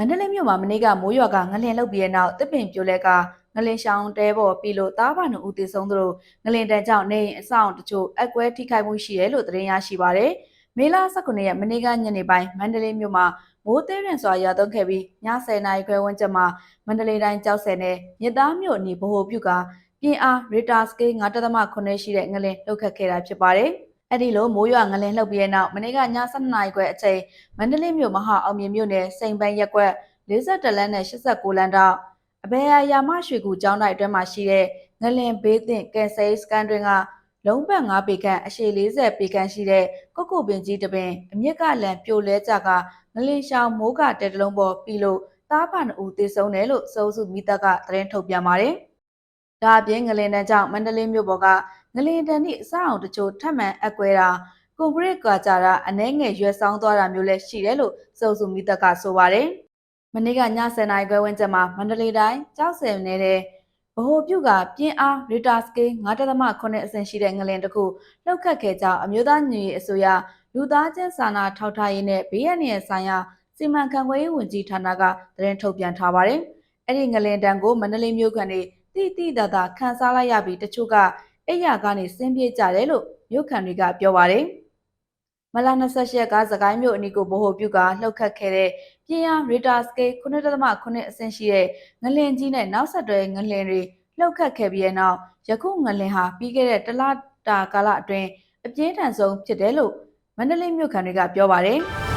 မန္တလေးမြို့မှာမနေ့ကမိုးရွာကငလင်လှုပ်ပြီးတဲ့နောက်တစ်ပင်ပြိုလဲကငလင်ရှောင်းတဲပေါ်ပြီးလို့တားပါနဦးတည်ဆုံးသလိုငလင်တန်ကြောင့်နေအိမ်အဆောင်တချို့အကွဲထိခိုက်မှုရှိတယ်လို့သတင်းရရှိပါရယ်မေလ19ရက်မနေ့ကညနေပိုင်းမန္တလေးမြို့မှာမိုးသေးရင်စွာရွာသွန်းခဲ့ပြီးည10နာရီခွဲဝန်းကျင်မှာမန္တလေးတိုင်းကြောက်ဆယ်နယ်မြစ်သားမြို့အနီးဗဟိုပြုကပြင်းအားရီတာစကေး9.9ရှိတဲ့ငလင်လှုပ်ခတ်ခဲ့တာဖြစ်ပါတယ် အဲ့ဒီလိုမိုးရွာငလင်လှုပ်ပြီးတဲ့နောက်မနေ့ကည7နာရီခွဲအချိန်မန္တလေးမြို့မဟာအောင်မြင်မြို့နယ်စိန်ပန်းရက်ကွက်52လမ်းနဲ့89လမ်းတောက်အဘေယာယာမရွှေကူကျောင်းတိုက်အတွင်းမှာရှိတဲ့ငလင်ဘေးသင့်ကယ်ဆယ်စကန်တွင်ကလုံးပတ်9ပေခန့်အရှည်40ပေခန့်ရှိတဲ့ကုတ်ကုတ်ပင်ကြီးတစ်ပင်အမြင့်ကလန်ပြိုလဲကြကငလင်ရှောင်းမိုးကတဲတလုံးပေါ်ပြီးလို့တားဖန်ဦးတည်ဆုံးတယ်လို့စိုးစုမိသက်ကသတင်းထုတ်ပြန်ပါတယ်။ဒါအပြင်ငလင်တန်းကြောင့်မန္တလေးမြို့ပေါ်က ငလင်တန်းဤအဆောက်အုံတချို့ထပ်မံအကွဲတာကွန်ကရစ်ကာကြတာအနှဲငယ်ရွယ်ဆောင်သွားတာမျိုးလည်းရှိတယ်လို့စိုးစုမိသက်ကဆိုပါတယ်။မနေ့ကည10:00နာရီခွဲဝန်းကျင်မှာမန္တလေးတိုင်းကြောက်စင်နေတဲ့ဗဟိုပြုကပြင်းအားရီတာစကေး9.9အဆင့်ရှိတဲ့ငလင်တစ်ခုလှုပ်ခတ်ခဲ့ကြောင်းအမျိုးသားညီရေးအစိုးရလူသားချင်းစာနာထောက်ထားရေးနဲ့ဘေးရန်ရဲ့ဆိုင်ရာစီမံခန့်ခွဲရေးဝန်ကြီးဌာနကသတင်းထုတ်ပြန်ထားပါတယ်။အဲ့ဒီငလင်တန်းကိုမန္တလေးမြို့ကနေတိတိတသာခန်းစားလိုက်ရပြီးတချို့က အဲ့ရကနေဆင်းပြေးကြတယ်လို့မြို့ခံတွေကပြောပါတယ်။မလာ28ရက်ကစကိုင်းမြို့အနီးကိုဗဟိုပြုကလှုပ်ခတ်ခဲ့တဲ့ပြင်းအားရီတာစကေး9.9အဆင့်ရှိတဲ့ငလင်ကြီးနဲ့နောက်ဆက်တွဲငလင်တွေလှုပ်ခတ်ခဲ့ပြီးတဲ့နောက်ယခုငလင်ဟာပြီးခဲ့တဲ့တလတာကာလအတွင်းအပြင်းထန်ဆုံးဖြစ်တယ်လို့မန္တလေးမြို့ခံတွေကပြောပါတယ်။